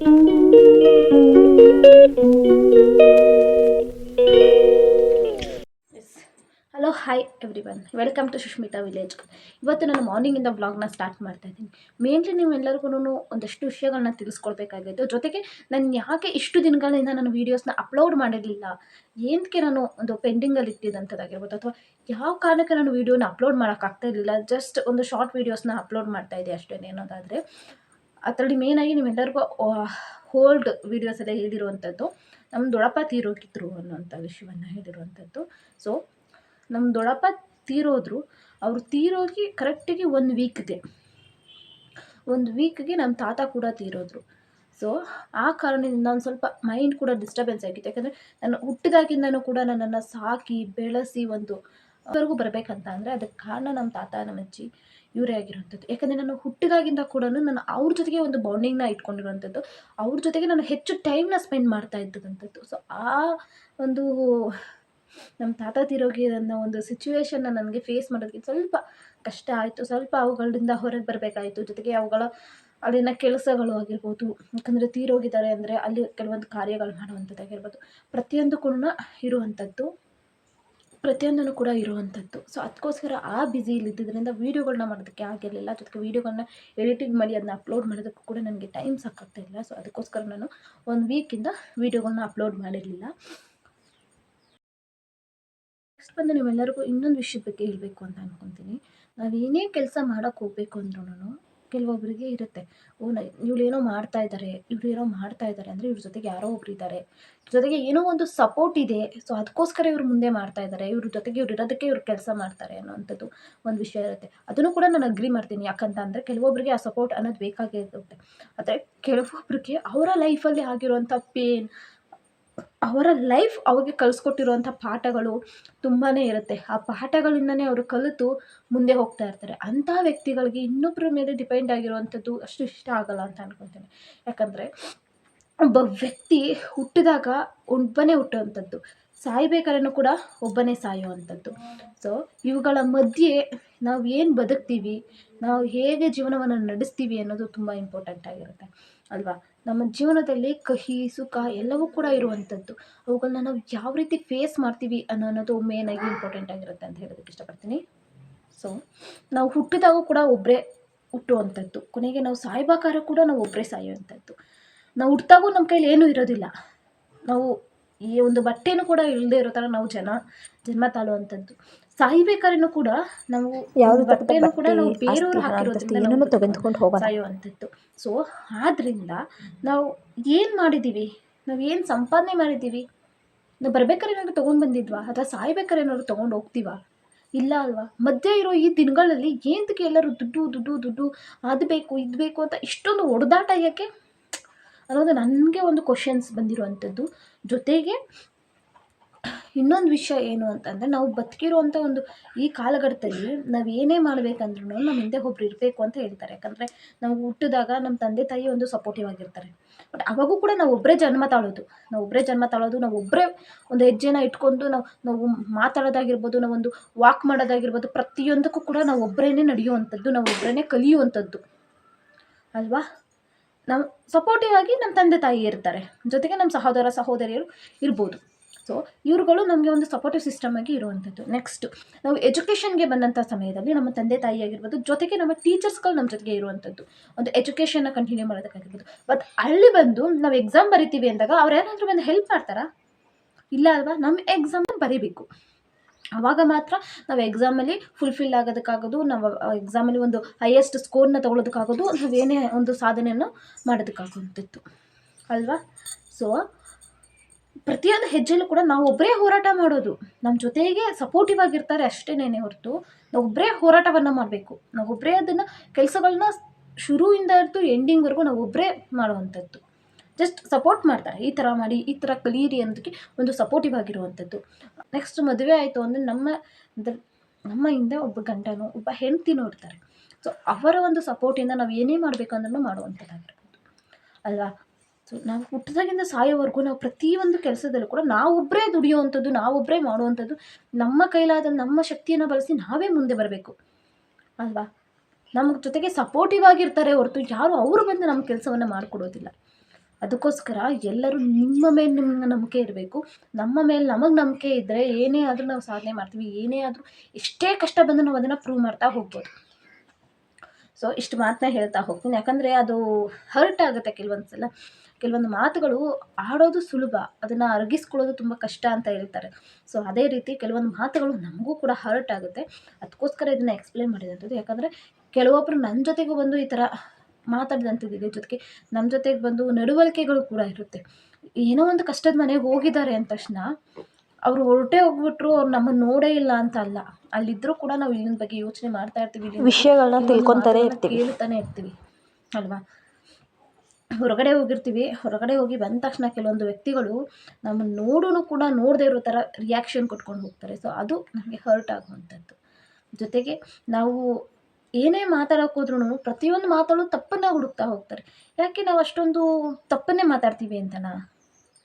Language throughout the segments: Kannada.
Hello hi everyone welcome to Sushmita village ಇವತ್ತು ನಾನು ಮಾರ್ನಿಂಗಿಂದ ವ್ಲಾಗ್ನ ಸ್ಟಾರ್ಟ್ ಮಾಡ್ತಾ ಇದ್ದೀನಿ. ಮೇನ್ಲಿ ನೀವೆಲ್ಲರಿಗೂ ಒಂದಷ್ಟು ವಿಷಯಗಳನ್ನ ತಿಳಿಸ್ಕೊಳ್ಬೇಕಾಗಿತ್ತು ಜೊತೆಗೆ ನಾನು ಯಾಕೆ ಇಷ್ಟು ದಿನಗಳಿಂದ ನಾನು ವೀಡಿಯೋಸ್ನ ಅಪ್ಲೋಡ್ ಮಾಡಿರಲಿಲ್ಲ? ಏನಕ್ಕೆ ನಾನು ಒಂದು ಪೆಂಡಿಂಗಲ್ಲಿ ಇಟ್ಟಿದ್ದಂಥದ್ದಾಗಿರ್ಬೋದು ಅಥವಾ ಯಾವ ಕಾರಣಕ್ಕೆ ನಾನು ವೀಡಿಯೋನ ಅಪ್ಲೋಡ್ ಮಾಡೋಕ್ಕಾಗ್ತಾ ಇರಲಿಲ್ಲ? ಜಸ್ಟ್ ಒಂದು ಶಾರ್ಟ್ ವೀಡಿಯೋಸ್ನ ಅಪ್ಲೋಡ್ ಮಾಡ್ತಾ ಇದ್ದೆ ಅಷ್ಟೇ ಅನ್ನೋದಾದರೆ ಅದರಲ್ಲಿ ಮೇನಾಗಿ ನಿಮ್ಮೆಲ್ಲರಿಗೂ ಹೋಲ್ಡ್ ವೀಡಿಯೋಸ್ ಎಲ್ಲ ಹೇಳಿರುವಂಥದ್ದು ನಮ್ಮ ದೊಡ್ಡಪ್ಪ ತೀರೋಗಿದ್ರು ಅನ್ನುವಂಥ ವಿಷಯವನ್ನು ಹೇಳಿರುವಂಥದ್ದು ಸೊ ನಮ್ಮ ದೊಡ್ಡಪ್ಪ ತೀರೋದ್ರು, ಅವರು ತೀರೋಗಿ ಕರೆಕ್ಟಿಗೆ ಒಂದು ವೀಕ್ಗೆ ಒಂದು ವೀಕ್ಗೆ ನಮ್ಮ ತಾತ ಕೂಡ ತೀರೋದ್ರು. ಸೊ ಆ ಕಾರಣದಿಂದ ಒಂದು ಸ್ವಲ್ಪ ಮೈಂಡ್ ಕೂಡ ಡಿಸ್ಟರ್ಬೆನ್ಸ್ ಆಗಿತ್ತು. ಯಾಕಂದರೆ ನಾನು ಹುಟ್ಟಿದಾಗಿಂದನೂ ಕೂಡ ನನ್ನನ್ನು ಸಾಕಿ ಬೆಳೆಸಿ ಒಂದು, ಅವ್ರಿಗೂ ಬರಬೇಕಂತ ಅಂದರೆ ಅದಕ್ಕೆ ಕಾರಣ ನಮ್ಮ ತಾತ ನಮ್ಮ ಅಜ್ಜಿ ಇವರೇ ಆಗಿರುವಂಥದ್ದು. ಯಾಕಂದರೆ ನಾನು ಹುಟ್ಟಿದಾಗಿಂದ ಕೂಡ ನಾನು ಅವ್ರ ಜೊತೆಗೆ ಒಂದು ಬಾಂಡಿಂಗ್ನ ಇಟ್ಕೊಂಡಿರುವಂಥದ್ದು. ಅವ್ರ ಜೊತೆಗೆ ನಾನು ಹೆಚ್ಚು ಟೈಮ್ನ ಸ್ಪೆಂಡ್ ಮಾಡ್ತಾ ಇದ್ದಂಥದ್ದು ಸೊ ಆ ಒಂದು ನಮ್ಮ ತಾತ ತಿರೋಗಿ ಅನ್ನೋ ಒಂದು ಸಿಚುವೇಶನ್ನ ನನಗೆ ಫೇಸ್ ಮಾಡೋದಕ್ಕೆ ಸ್ವಲ್ಪ ಕಷ್ಟ ಆಯಿತು. ಸ್ವಲ್ಪ ಅವುಗಳಿಂದ ಹೊರಗೆ ಬರಬೇಕಾಯಿತು. ಜೊತೆಗೆ ಅವುಗಳ ಅಲ್ಲಿನ ಕೆಲಸಗಳು ಆಗಿರ್ಬೋದು. ಯಾಕಂದರೆ ತೀರೋಗಿದ್ದಾರೆ ಅಂದರೆ ಅಲ್ಲಿ ಕೆಲವೊಂದು ಕಾರ್ಯಗಳು ಮಾಡುವಂಥದ್ದಾಗಿರ್ಬೋದು. ಪ್ರತಿಯೊಂದು ಕೂಡ ಇರುವಂಥದ್ದು. ಪ್ರತಿಯೊಂದೂ ಕೂಡ ಇರುವಂಥದ್ದು. ಸೊ ಅದಕ್ಕೋಸ್ಕರ ಆ ಬ್ಯುಸಿಯಲ್ಲಿ ಇದ್ದಿದ್ದರಿಂದ ವೀಡಿಯೋಗಳನ್ನ ಮಾಡೋದಕ್ಕೆ ಆಗಿರಲಿಲ್ಲ. ಜೊತೆಗೆ ವೀಡಿಯೋಗಳನ್ನ ಎಡಿಟಿಂಗ್ ಮಾಡಿ ಅದನ್ನ ಅಪ್ಲೋಡ್ ಮಾಡೋದಕ್ಕೂ ಕೂಡ ನನಗೆ ಟೈಮ್ ಸಾಕಾಗ್ತಾ ಇಲ್ಲ. ಸೊ ಅದಕ್ಕೋಸ್ಕರ ನಾನು ಒಂದು ವೀಕಿಂದ ವೀಡಿಯೋಗಳನ್ನ ಅಪ್ಲೋಡ್ ಮಾಡಿರಲಿಲ್ಲ. ನೆಕ್ಸ್ಟ್ ಬಂದು ನೀವೆಲ್ಲರಿಗೂ ಇನ್ನೊಂದು ವಿಷಯದ ಬಗ್ಗೆ ಹೇಳಬೇಕು ಅಂತ ಅಂದ್ಕೊತೀನಿ ನಾವು ಏನೇ ಕೆಲಸ ಮಾಡೋಕ್ಕೆ ಹೋಗಬೇಕು ಅಂದ್ರೂ ಕೆಲವೊಬ್ಬರಿಗೆ ಇರುತ್ತೆ. ಓ, ನ ಇವಳು ಏನೋ ಮಾಡ್ತಾ ಇದ್ದಾರೆ ಇವ್ರು ಏನೋ ಮಾಡ್ತಾ ಇದ್ದಾರೆ ಅಂದರೆ ಇವ್ರ ಜೊತೆಗೆ ಯಾರೋ ಒಬ್ರು ಇದ್ದಾರೆ ಜೊತೆಗೆ ಏನೋ ಒಂದು ಸಪೋರ್ಟ್ ಇದೆ. ಸೊ ಅದಕ್ಕೋಸ್ಕರ ಇವ್ರು ಮುಂದೆ ಮಾಡ್ತಾ ಇದ್ದಾರೆ ಇವ್ರ ಜೊತೆಗೆ ಇವ್ರು ಇರೋದಕ್ಕೆ ಇವ್ರು ಕೆಲಸ ಮಾಡ್ತಾರೆ ಅನ್ನೋವಂಥದ್ದು ಒಂದು ವಿಷಯ ಇರುತ್ತೆ. ಅದನ್ನು ಕೂಡ ನಾನು ಅಗ್ರಿ ಮಾಡ್ತೀನಿ. ಯಾಕಂತ ಅಂದರೆ ಕೆಲವೊಬ್ಬರಿಗೆ ಆ ಸಪೋರ್ಟ್ ಅನ್ನೋದು ಬೇಕಾಗಿರುತ್ತೆ. ಆದರೆ ಕೆಲವೊಬ್ಬರಿಗೆ ಅವರ ಲೈಫಲ್ಲಿ ಆಗಿರುವಂಥ ಪೇನ್ ಅವರ ಲೈಫ್ ಅವ್ರಿಗೆ ಕಲಿಸ್ಕೊಟ್ಟಿರುವಂಥ ಪಾಠಗಳು ತುಂಬಾ ಇರುತ್ತೆ. ಆ ಪಾಠಗಳಿಂದನೇ ಅವರು ಕಲಿತು ಮುಂದೆ ಹೋಗ್ತಾ ಇರ್ತಾರೆ. ಅಂಥ ವ್ಯಕ್ತಿಗಳಿಗೆ ಇನ್ನೊಬ್ಬರ ಮೇಲೆ ಡಿಪೆಂಡ್ ಆಗಿರುವಂಥದ್ದು ಅಷ್ಟು ಇಷ್ಟ ಆಗಲ್ಲ ಅಂತ ಅನ್ಕೊತೇನೆ ಯಾಕಂದರೆ ಒಬ್ಬ ವ್ಯಕ್ತಿ ಹುಟ್ಟಿದಾಗ ಒಬ್ಬನೇ ಹುಟ್ಟುವಂಥದ್ದು, ಸಾಯ್ಬೇಕಾದ್ರೂ ಕೂಡ ಒಬ್ಬನೇ ಸಾಯುವಂಥದ್ದು. ಸೊ ಇವುಗಳ ಮಧ್ಯೆ ನಾವು ಏನು ಬದುಕ್ತೀವಿ, ನಾವು ಹೇಗೆ ಜೀವನವನ್ನು ನಡೆಸ್ತೀವಿ ಅನ್ನೋದು ತುಂಬ ಇಂಪಾರ್ಟೆಂಟ್ ಆಗಿರುತ್ತೆ. ಅಲ್ವಾ? ನಮ್ಮ ಜೀವನದಲ್ಲಿ ಕಹಿ, ಸುಖ ಎಲ್ಲವೂ ಕೂಡ ಇರುವಂಥದ್ದು. ಅವುಗಳನ್ನ ನಾವು ಯಾವ ರೀತಿ ಫೇಸ್ ಮಾಡ್ತೀವಿ ಅನ್ನೋ ಮೇನ್ ಆಗಿ ಇಂಪಾರ್ಟೆಂಟ್ ಆಗಿರುತ್ತೆ ಅಂತ ಹೇಳೋದಕ್ಕೆ ಇಷ್ಟಪಡ್ತೀನಿ. ಸೊ ನಾವು ಹುಟ್ಟಿದಾಗೂ ಕೂಡ ಒಬ್ಬರೇ ಹುಟ್ಟುವಂಥದ್ದು. ಕೊನೆಗೆ ನಾವು ಸಾಯ್ಬೇಕಾದ್ರೆ ಕೂಡ ನಾವು ಒಬ್ಬರೇ ಸಾಯುವಂಥದ್ದು. ನಾವು ಹುಟ್ಟಿದಾಗೂ ನಮ್ಮ ಕೈಲಿ ಏನೂ ಇರೋದಿಲ್ಲ. ನಾವು ಈ ಒಂದು ಬಟ್ಟೆನೂ ಕೂಡ ಇಲ್ಲದೆ ಇರೋ ಥರ ನಾವು ಜನ, ಜನ್ಮ ತಾಳುವಂಥದ್ದು. ಸಾಯ್ಬೇಕಾದ್ರೂ ಕೂಡ ನಾವು ಯಾವ್ದು ಬಟ್ಟೆನೂ ಕೂಡ ನಾವು ಬೇರೆಯವರು ಹಾಕಿರೋದ್ರಿಂದ ತೆಗೆದುಕೊಂಡು ಹೋಗೋ ಸಾಯುವಂಥದ್ದು. ಸೊ ಆದ್ರಿಂದ ನಾವು ಏನು ಮಾಡಿದ್ದೀವಿ ನಾವು ಏನು ಸಂಪಾದನೆ ಮಾಡಿದ್ದೀವಿ ನಾವು ಬರ್ಬೇಕಾದ್ರೆ ಏನಾದ್ರು ತೊಗೊಂಡು ಬಂದಿದ್ವಾ? ಅಥವಾ ಸಾಯ್ಬೇಕಾದ್ರೆ ಏನಾದ್ರು ತೊಗೊಂಡು ಹೋಗ್ತೀವಾ? ಇಲ್ಲ ಅಲ್ವಾ? ಮಧ್ಯೆ ಇರೋ ಈ ದಿನಗಳಲ್ಲಿ ಏನಕ್ಕೆ ಎಲ್ಲರೂ ದುಡ್ಡು ದುಡ್ಡು ದುಡ್ಡು ಅದು ಬೇಕು ಇದು ಬೇಕು ಅಂತ ಇಷ್ಟೊಂದು ಹೊಡೆದಾಟ ಯಾಕೆ ಅನ್ನೋದು ನನಗೆ ಒಂದು ಕ್ವಶನ್ಸ್ ಬಂದಿರುವಂಥದ್ದು. ಜೊತೆಗೆ ಇನ್ನೊಂದು ವಿಷಯ ಏನು ಅಂತಂದರೆ ನಾವು ಬದುಕಿರುವಂಥ ಒಂದು ಈ ಕಾಲಘಟ್ಟದಲ್ಲಿ ನಾವು ಏನೇ ಮಾಡಬೇಕಂದ್ರೂ ನಮ್ಮ ಹಿಂದೆ ಒಬ್ರು ಇರಬೇಕು ಅಂತ ಹೇಳ್ತಾರೆ. ಯಾಕಂದರೆ ನಾವು ಹುಟ್ಟಿದಾಗ ನಮ್ಮ ತಂದೆ ತಾಯಿ ಒಂದು ಸಪೋರ್ಟಿವ್ ಆಗಿರ್ತಾರೆ. ಬಟ್ ಅವಾಗೂ ಕೂಡ ನಾವು ಒಬ್ಬರೇ ಜನ್ಮ ತಾಳೋದು. ನಾವು ಒಬ್ಬರೇ ಜನ್ಮ ತಾಳೋದು, ನಾವು ಒಬ್ಬರೇ ಒಂದು ಹೆಜ್ಜೆನ ಇಟ್ಕೊಂಡು ನಾವು ನಾವು ಮಾತಾಡೋದಾಗಿರ್ಬೋದು ನಾವೊಂದು ವಾಕ್ ಮಾಡೋದಾಗಿರ್ಬೋದು, ಪ್ರತಿಯೊಂದಕ್ಕೂ ಕೂಡ ನಾವು ಒಬ್ಬರೇ ನಡೆಯುವಂಥದ್ದು, ನಾವು ಒಬ್ಬರೇ ಕಲಿಯುವಂಥದ್ದು. ಅಲ್ವಾ? ನಾವು ಸಪೋರ್ಟಿವ್ ಆಗಿ ನಮ್ಮ ತಂದೆ ತಾಯಿ ಇರ್ತಾರೆ. ಜೊತೆಗೆ ನಮ್ಮ ಸಹೋದರ, ಸಹೋದರಿಯರು ಇರ್ಬೋದು. ಸೊ ಇವ್ರುಗಳು ನಮಗೆ ಒಂದು ಸಪೋರ್ಟಿವ್ ಸಿಸ್ಟಮ್ ಆಗಿ ಇರುವಂಥದ್ದು. ನೆಕ್ಸ್ಟ್ ನಾವು ಎಜುಕೇಷನ್ಗೆ ಬಂದಂಥ ಸಮಯದಲ್ಲಿ ನಮ್ಮ ತಂದೆ ತಾಯಿ ಆಗಿರ್ಬೋದು, ಜೊತೆಗೆ ನಮ್ಮ ಟೀಚರ್ಸ್ಗಳು ನಮ್ಮ ಜೊತೆಗೆ ಇರುವಂಥದ್ದು. ಒಂದು ಎಜುಕೇಷನ್ನ ಕಂಟಿನ್ಯೂ ಮಾಡೋದಕ್ಕಾಗಿರ್ಬೋದು. ಬಟ್ ಅಲ್ಲಿ ಬಂದು ನಾವು ಎಕ್ಸಾಮ್ ಬರಿತೀವಿ ಅಂದಾಗ ಅವ್ರು ಏನಾದರೂ ಬಂದು ಹೆಲ್ಪ್ ಮಾಡ್ತಾರಾ? ಇಲ್ಲ ಅಲ್ವಾ? ನಮ್ಮ ಎಕ್ಸಾಮ್ ಬರೀಬೇಕು. ಆವಾಗ ಮಾತ್ರ ನಾವು ಎಕ್ಸಾಮಲ್ಲಿ ಫುಲ್ಫಿಲ್ ಆಗೋದಕ್ಕಾಗೋದು, ನಾವು ಎಕ್ಸಾಮಲ್ಲಿ ಒಂದು ಹೈಯೆಸ್ಟ್ ಸ್ಕೋರ್ನ ತೊಗೊಳೋದಕ್ಕಾಗೋದು, ನಾವು ಏನೇ ಒಂದು ಸಾಧನೆಯನ್ನು ಮಾಡೋದಕ್ಕಾಗುವಂಥದ್ದು. ಅಲ್ವಾ? ಸೊ ಪ್ರತಿಯೊಂದು ಹೆಜ್ಜೆಲ್ಲೂ ಕೂಡ ನಾವು ಒಬ್ಬರೇ ಹೋರಾಟ ಮಾಡೋದು. ನಮ್ಮ ಜೊತೆಗೆ ಸಪೋರ್ಟಿವ್ ಆಗಿರ್ತಾರೆ ಅಷ್ಟೇನೆ ಹೊರತು. ನಾವು ಒಬ್ಬರೇ ಹೋರಾಟವನ್ನು ಮಾಡಬೇಕು. ನಾವು ಒಬ್ಬರೇ ಅದನ್ನು ಕೆಲಸಗಳನ್ನ ಶುರುವಿಂದ ಹಿಡಿದು ಎಂಡಿಂಗ್ವರೆಗೂ ನಾವು ಒಬ್ಬರೇ ಮಾಡುವಂಥದ್ದು. ಜಸ್ಟ್ ಸಪೋರ್ಟ್ ಮಾಡ್ತಾರೆ. ಈ ಥರ ಮಾಡಿ, ಈ ಥರ ಕಲೀರಿ ಅನ್ನೋದಕ್ಕೆ ಒಂದು ಸಪೋರ್ಟಿವ್ ಆಗಿರುವಂಥದ್ದು. ನೆಕ್ಸ್ಟ್ ಮದುವೆ ಆಯಿತು ಅಂದರೆ ನಮ್ಮ ನಮ್ಮ ಹಿಂದೆ ಒಬ್ಬ ಗಂಡನೋ, ಒಬ್ಬ ಹೆಂಡ್ತಿನೂ ಇರ್ತಾರೆ ಸೊ ಅವರ ಒಂದು ಸಪೋರ್ಟಿಂದ ನಾವು ಏನೇ ಮಾಡಬೇಕು ಅಂದ್ರೂ ಮಾಡುವಂಥದ್ದಾಗಿರ್ಬೋದು. ಅಲ್ವಾ? ಸೊ ನಾವು ಹುಟ್ಟಿದಾಗಿಂದ ಸಾಯೋವರೆಗೂ ನಾವು ಪ್ರತಿಯೊಂದು ಕೆಲಸದಲ್ಲೂ ಕೂಡ ನಾವೊಬ್ಬರೇ ದುಡಿಯುವಂಥದ್ದು ನಾವೊಬ್ಬರೇ ಮಾಡುವಂಥದ್ದು, ನಮ್ಮ ಕೈಲಾದ ನಮ್ಮ ಶಕ್ತಿಯನ್ನು ಬಳಸಿ ನಾವೇ ಮುಂದೆ ಬರಬೇಕು. ಅಲ್ವಾ? ನಮ್ಮ ಜೊತೆಗೆ ಸಪೋರ್ಟಿವ್ ಆಗಿರ್ತಾರೆ ಹೊರತು ಯಾರು ಅವರು ಬಂದು ನಮ್ಮ ಕೆಲಸವನ್ನು ಮಾಡಿಕೊಡೋದಿಲ್ಲ. ಅದಕ್ಕೋಸ್ಕರ ಎಲ್ಲರೂ ನಿಮ್ಮ ಮೇಲೆ ನಿಮ್ಮ ನಂಬಿಕೆ ಇರಬೇಕು. ನಮ್ಮ ಮೇಲೆ ನಮಗೆ ನಂಬಿಕೆ ಇದ್ದರೆ ಏನೇ ಆದರೂ ನಾವು ಸಾಧನೆ ಮಾಡ್ತೀವಿ. ಏನೇ ಆದರೂ ಎಷ್ಟೇ ಕಷ್ಟ ಬಂದರೂ ನಾವು ಅದನ್ನು ಪ್ರೂವ್ ಮಾಡ್ತಾ ಹೋಗ್ಬೋದು. ಸೊ ಇಷ್ಟು ಮಾತನ್ನ ಹೇಳ್ತಾ ಹೋಗ್ತೀನಿ. ಯಾಕಂದರೆ ಅದು ಹರ್ಟ್ ಆಗುತ್ತೆ ಕೆಲವೊಂದು ಸಲ ಕೆಲವೊಂದು ಮಾತುಗಳು ಆಡೋದು ಸುಲಭ ಅದನ್ನು ಅರಗಿಸ್ಕೊಳ್ಳೋದು ತುಂಬ ಕಷ್ಟ ಅಂತ ಹೇಳ್ತಾರೆ. ಸೊ ಅದೇ ರೀತಿ ಕೆಲವೊಂದು ಮಾತುಗಳು ನಮಗೂ ಕೂಡ ಹರ್ಟ್ ಆಗುತ್ತೆ ಅದಕ್ಕೋಸ್ಕರ ಇದನ್ನು ಎಕ್ಸ್ಪ್ಲೇನ್ ಮಾಡಿದಂಥದ್ದು ಯಾಕಂದರೆ ಕೆಲವೊಬ್ಬರು ನನ್ನ ಜೊತೆಗೂ ಬಂದು ಈ ಥರ ಮಾತಾಡಿದಂಥದ್ದಿದೆ ಜೊತೆಗೆ ನಮ್ಮ ಜೊತೆಗೆ ಬಂದು ನಡವಳಿಕೆಗಳು ಕೂಡ ಇರುತ್ತೆ. ಏನೋ ಒಂದು ಕಷ್ಟದ ಮನೆಗೆ ಹೋಗಿದ್ದಾರೆ ಅಂದ ತಕ್ಷಣ ಅವರು ಹೊರಟೇ ಹೋಗ್ಬಿಟ್ರು ಅವ್ರು ನಮ್ಮನ್ನು ನೋಡೇ ಇಲ್ಲ ಅಂತ ಅಲ್ಲ. ಅಲ್ಲಿದ್ದರೂ ಕೂಡ ನಾವು ಇಲ್ಲಿನ ಬಗ್ಗೆ ಯೋಚನೆ ಮಾಡ್ತಾ ಇರ್ತೀವಿ ವಿಷಯಗಳನ್ನ ತಿಳ್ಕೊತಾನೆ ಇರ್ತೀವಿ. ಕೇಳ್ತಾನೆ ಇರ್ತೀವಿ. ಅಲ್ವಾ? ಹೊರಗಡೆ ಹೋಗಿರ್ತೀವಿ. ಹೊರಗಡೆ ಹೋಗಿ ಬಂದ ತಕ್ಷಣ ಕೆಲವೊಂದು ವ್ಯಕ್ತಿಗಳು ನಮ್ಮನ್ನು ನೋಡೂ ಕೂಡ ನೋಡದೇ ಇರೋ ಥರ ರಿಯಾಕ್ಷನ್ ಕೊಟ್ಕೊಂಡು ಹೋಗ್ತಾರೆ. ಸೊ ಅದು ನಮಗೆ ಹರ್ಟ್ ಆಗುವಂಥದ್ದು. ಜೊತೆಗೆ ನಾವು ಏನೇ ಮಾತಾಡೋಕೆ ಹೋದ್ರೂ ಪ್ರತಿಯೊಂದು ಮಾತಾಡು ತಪ್ಪನ್ನು ಹುಡುಕ್ತಾ ಹೋಗ್ತಾರೆ. ಯಾಕೆ ನಾವು ಅಷ್ಟೊಂದು ತಪ್ಪನ್ನೇ ಮಾತಾಡ್ತೀವಿ ಅಂತನಾ?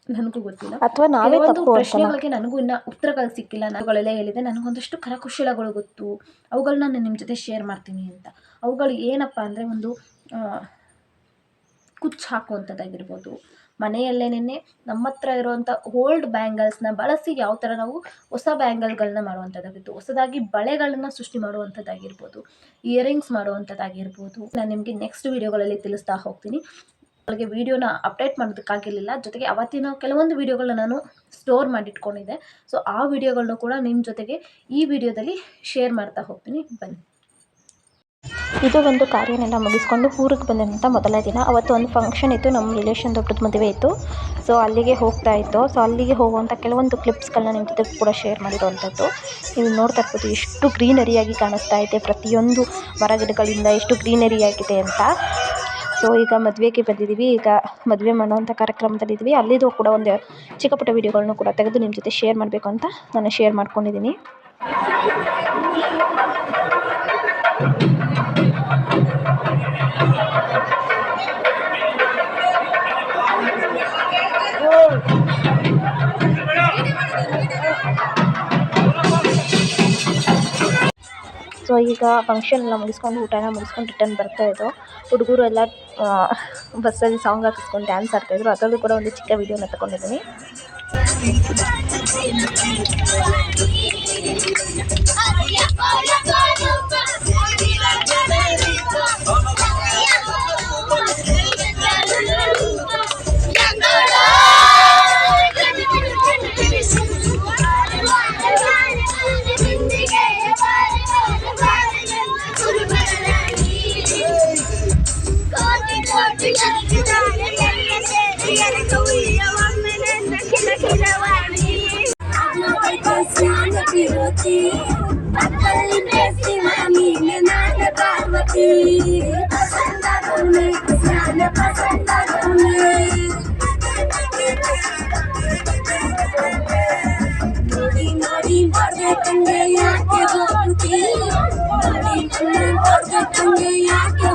ನನಗೂ ಗೊತ್ತಿಲ್ಲ. ಅಥವಾ ನಾವೇ ಒಂದು ಪ್ರಶ್ನೆಗಳಿಗೆ ನನಗೂ ಇನ್ನ ಉತ್ತರಗಳು ಸಿಕ್ಕಿಲ್ಲ. ನಾವುಗಳೆಲ್ಲ ಹೇಳಿದೆ ನನಗೊಂದಷ್ಟು ಕರಕುಶಲಗಳು ಗೊತ್ತು. ಅವುಗಳನ್ನ ನಾನು ನಿಮ್ಮ ಜೊತೆ ಶೇರ್ ಮಾಡ್ತೀನಿ ಅಂತ. ಅವುಗಳು ಏನಪ್ಪ ಅಂದರೆ ಒಂದು ಕುಚ್ಚು ಹಾಕುವಂಥದ್ದಾಗಿರ್ಬೋದು. ಮನೆಯಲ್ಲೇನೆ ನಮ್ಮ ಹತ್ರ ಇರುವಂಥ ಓಲ್ಡ್ ಬ್ಯಾಂಗಲ್ಸ್ನ ಬಳಸಿ ಯಾವ ಥರ ನಾವು ಹೊಸ ಬ್ಯಾಂಗಲ್ಗಳನ್ನ ಮಾಡುವಂಥದ್ದಾಗಿತ್ತು ಹೊಸದಾಗಿ ಬಳೆಗಳನ್ನ ಸೃಷ್ಟಿ ಮಾಡುವಂಥದ್ದಾಗಿರ್ಬೋದು. ಇಯರಿಂಗ್ಸ್ ಮಾಡುವಂಥದ್ದಾಗಿರ್ಬೋದು. ನಾನು ನಿಮಗೆ ನೆಕ್ಸ್ಟ್ ವೀಡಿಯೋಗಳಲ್ಲಿ ತಿಳಿಸ್ತಾ ಹೋಗ್ತೀನಿ. ಅವಳಿಗೆ ವೀಡಿಯೋನ ಅಪ್ಡೇಟ್ ಮಾಡೋದಕ್ಕಾಗಿರಲಿಲ್ಲ. ಜೊತೆಗೆ ಅವತ್ತಿನ ಕೆಲವೊಂದು ವೀಡಿಯೋಗಳನ್ನ ನಾನು ಸ್ಟೋರ್ ಮಾಡಿಟ್ಕೊಂಡಿದ್ದೆ. ಸೊ ಆ ವೀಡಿಯೋಗಳನ್ನೂ ಕೂಡ ನಿಮ್ಮ ಜೊತೆಗೆ ಈ ವಿಡಿಯೋದಲ್ಲಿ ಶೇರ್ ಮಾಡ್ತಾ ಹೋಗ್ತೀನಿ. ಬನ್ನಿ. ಇದು ಒಂದು ಕಾರ್ಯನೆಲ್ಲ ಮುಗಿಸ್ಕೊಂಡು ಊರಿಗೆ ಬಂದಂಥ ಮೊದಲ ದಿನ. ಅವತ್ತು ಒಂದು ಫಂಕ್ಷನ್ ಇತ್ತು, ನಮ್ಮ ರಿಲೇಷನ್ ದೊಡ್ಡದು ಮದುವೆ ಇತ್ತು. ಸೊ ಅಲ್ಲಿಗೆ ಹೋಗ್ತಾ ಇತ್ತು. ಸೊ ಅಲ್ಲಿಗೆ ಹೋಗುವಂಥ ಕೆಲವೊಂದು ಕ್ಲಿಪ್ಸ್ಗಳನ್ನ ನಿಮ್ಮ ಜೊತೆ ಕೂಡ ಶೇರ್ ಮಾಡಿರುವಂಥದ್ದು ನೀವು ನೋಡ್ತಾ ಇರ್ಬೋದು ಎಷ್ಟು ಗ್ರೀನರಿಯಾಗಿ ಕಾಣಿಸ್ತಾ ಇದೆ. ಪ್ರತಿಯೊಂದು ಮರಗಿಡಗಳಿಂದ ಎಷ್ಟು ಗ್ರೀನರಿ ಆಗಿದೆ ಅಂತ. ಸೊ ಈಗ ಮದುವೆಗೆ ಬಂದಿದ್ದೀವಿ ಈಗ ಮದುವೆ ಮಾಡುವಂಥ ಕಾರ್ಯಕ್ರಮದಲ್ಲಿದ್ದೀವಿ ಅಲ್ಲಿದು ಕೂಡ ಒಂದು ಚಿಕ್ಕ ಪುಟ್ಟ ವೀಡಿಯೋಗಳನ್ನು ಕೂಡ ತೆಗೆದು ನಿಮ್ಮ ಜೊತೆ ಶೇರ್ ಮಾಡಬೇಕು ಅಂತ ನಾನು ಶೇರ್ ಮಾಡ್ಕೊಂಡಿದ್ದೀನಿ ಸೊ ಈಗ ಫಂಕ್ಷನ್ ಎಲ್ಲ ಮುಗಿಸ್ಕೊಂಡು ಊಟನ ಮುಗಿಸ್ಕೊಂಡು ರಿಟರ್ನ್ ಬರ್ತಾ ಇದ್ದೋ ಹುಡುಗರು ಎಲ್ಲ ಬಸ್ಸಲ್ಲಿ ಸಾಂಗ್ ಹಾಕಿಸ್ಕೊಂಡು ಡ್ಯಾನ್ಸ್ ಆಡ್ತಾಯಿದ್ರು ಅದರಲ್ಲೂ ಕೂಡ ಒಂದು ಚಿಕ್ಕ ವೀಡಿಯೋನ ತಗೊಂಡಿದ್ದೀನಿ. ಪಾರ್ವತಿ ಪಸಂದಗೌನೆ ಸ್ನಾನ ಪಸಂದಗೌನೆ ನೋಡಿ ನೋಡಿ ಬರ್ಬೇಕಂಗೆ ಯಾಕೆ ಹೋಗುತ್ತಿ ನೋಡಿ ನೋಡಿ ಬರ್ಬೇಕಂಗೆ ಯಾಕೆ ಹೋಗುತ್ತಿ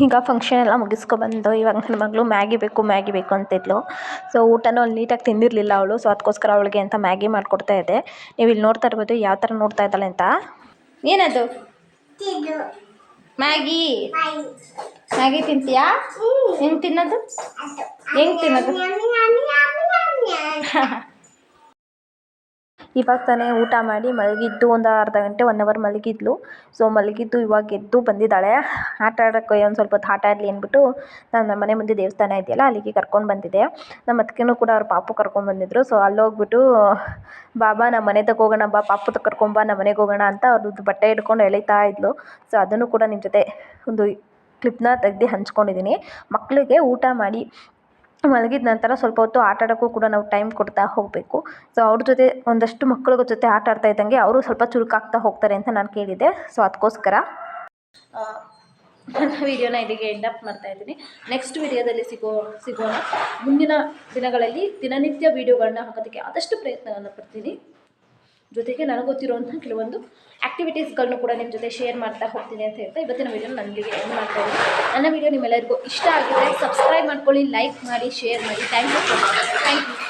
ಈಗ ಫಂಕ್ಷನ್ ಎಲ್ಲ ಮುಗಿಸ್ಕೊಬಂದು ಇವಾಗ ನನ್ನ ಮಗಳು ಮ್ಯಾಗಿ ಬೇಕು ಮ್ಯಾಗಿ ಬೇಕು ಅಂತಿದ್ಲು ಸೊ ಊಟನೂ ಅಲ್ಲಿ ನೀಟಾಗಿ ತಿಂದಿರಲಿಲ್ಲ ಅವಳು. ಸೊ ಅದಕ್ಕೋಸ್ಕರ ಅವಳಿಗೆ ಅಂತ ಮ್ಯಾಗಿ ಮಾಡಿಕೊಡ್ತಾ ಇದ್ದೆ ನೀವು ಇಲ್ಲಿ ನೋಡ್ತಾ ಇರ್ಬೋದು ಯಾವ ಥರ ನೋಡ್ತಾ ಇದ್ದಾಳೆ ಅಂತ. ಏನದು? ಮ್ಯಾಗಿ ಮ್ಯಾಗಿ ತಿಂತೀಯಾ? ಹೆಂಗೆ ತಿನ್ನೋದು? ಹೆಂಗೆ ತಿನ್ನೋದು? ಇವಾಗ ತಾನೇ ಊಟ ಮಾಡಿ ಮಲಗಿದ್ದು ಒಂದು ಅರ್ಧ ಗಂಟೆ ಒನ್ ಅವರ್ ಮಲಗಿದ್ಲು. ಸೊ ಮಲಗಿದ್ದು ಇವಾಗ ಎದ್ದು ಬಂದಿದ್ದಾಳೆ. ಆಟ ಆಡೋಕ್ಕೆ ಒಂದು ಸ್ವಲ್ಪ ಹೊತ್ತು ಆಟ ಆಡಲಿ ಅಂದ್ಬಿಟ್ಟು ನಾನು ನಮ್ಮ ಮನೆ ಮುಂದೆ ದೇವಸ್ಥಾನ ಇದೆಯಲ್ಲ, ಅಲ್ಲಿಗೆ ಕರ್ಕೊಂಡು ಬಂದಿದ್ದೆ. ನಮ್ಮ ಅತ್ತಿಗೆನೂ ಕೂಡ ಅವ್ರ ಪಾಪು ಕರ್ಕೊಂಡು ಬಂದಿದ್ದರು ಸೊ ಅಲ್ಲೋಗ್ಬಿಟ್ಟು ಬಾಬಾ ನಮ್ಮ ಮನೆ ಹೋಗೋಣ, ಬಾ ಪಾಪು ಕರ್ಕೊಂಬಾ ನಮ್ಮ ಮನೆಗೆ ಹೋಗೋಣ ಅಂತ ಅವ್ರದ್ದು ಬಟ್ಟೆ ಹಿಡ್ಕೊಂಡು ಎಳಿತಾ ಇದ್ಲು. ಸೊ ಅದನ್ನು ಕೂಡ ನಿಮ್ಮ ಜೊತೆ ಒಂದು ಕ್ಲಿಪ್ನ ತೆಗ್ದು ಹಂಚ್ಕೊಂಡಿದ್ದೀನಿ ಮಕ್ಕಳಿಗೆ ಊಟ ಮಾಡಿ ಮಲಗಿದ ನಂತರ ಸ್ವಲ್ಪ ಹೊತ್ತು ಆಟ ಆಡೋಕ್ಕೂ ಕೂಡ ನಾವು ಟೈಮ್ ಕೊಡ್ತಾ ಹೋಗಬೇಕು. ಸೊ ಅವ್ರ ಜೊತೆ ಒಂದಷ್ಟು ಮಕ್ಕಳ ಜೊತೆ ಆಟ ಆಡ್ತಾ ಇದ್ದಂಗೆ ಅವರು ಸ್ವಲ್ಪ ಚುರುಕಾಗ್ತಾ ಹೋಗ್ತಾರೆ ಅಂತ ನಾನು ಕೇಳಿದ್ದೆ. ಸೊ ಅದಕ್ಕೋಸ್ಕರ ನನ್ನ ವೀಡಿಯೋನ ಇಲ್ಲಿಗೆ ಅಪ್ ಮಾಡ್ತಾ ಇದ್ದೀನಿ. ನೆಕ್ಸ್ಟ್ ವಿಡಿಯೋದಲ್ಲಿ ಸಿಗೋ, ಸಿಗೋಣ. ಮುಂದಿನ ದಿನಗಳಲ್ಲಿ ದಿನನಿತ್ಯ ವೀಡಿಯೋಗಳನ್ನ ಹಾಕೋದಕ್ಕೆ ಆದಷ್ಟು ಪ್ರಯತ್ನವನ್ನು ಪಡ್ತೀನಿ. ಜೊತೆಗೆ ನನಗೆ ಗೊತ್ತಿರುವಂಥ ಕೆಲವೊಂದು ಆ್ಯಕ್ಟಿವಿಟೀಸ್ಗಳನ್ನು ಕೂಡ ನಿಮ್ಮ ಜೊತೆ ಶೇರ್ ಮಾಡ್ತಾ ಹೋಗ್ತೀನಿ ಅಂತ ಹೇಳ್ತಾ ಇವತ್ತಿನ ವೀಡಿಯೋ ನನಗೆ ಎಂಡ್ ಮಾಡ್ತಾ ಇದ್ದೀನಿ. ನನ್ನ ವೀಡಿಯೋ ನಿಮ್ಮೆಲ್ಲರಿಗೂ ಇಷ್ಟ ಆಗಿದ್ರೆ ಸಬ್ಸ್ಕ್ರೈಬ್ ಮಾಡ್ಕೊಳ್ಳಿ ಲೈಕ್ ಮಾಡಿ ಶೇರ್ ಮಾಡಿ. Thank you thank you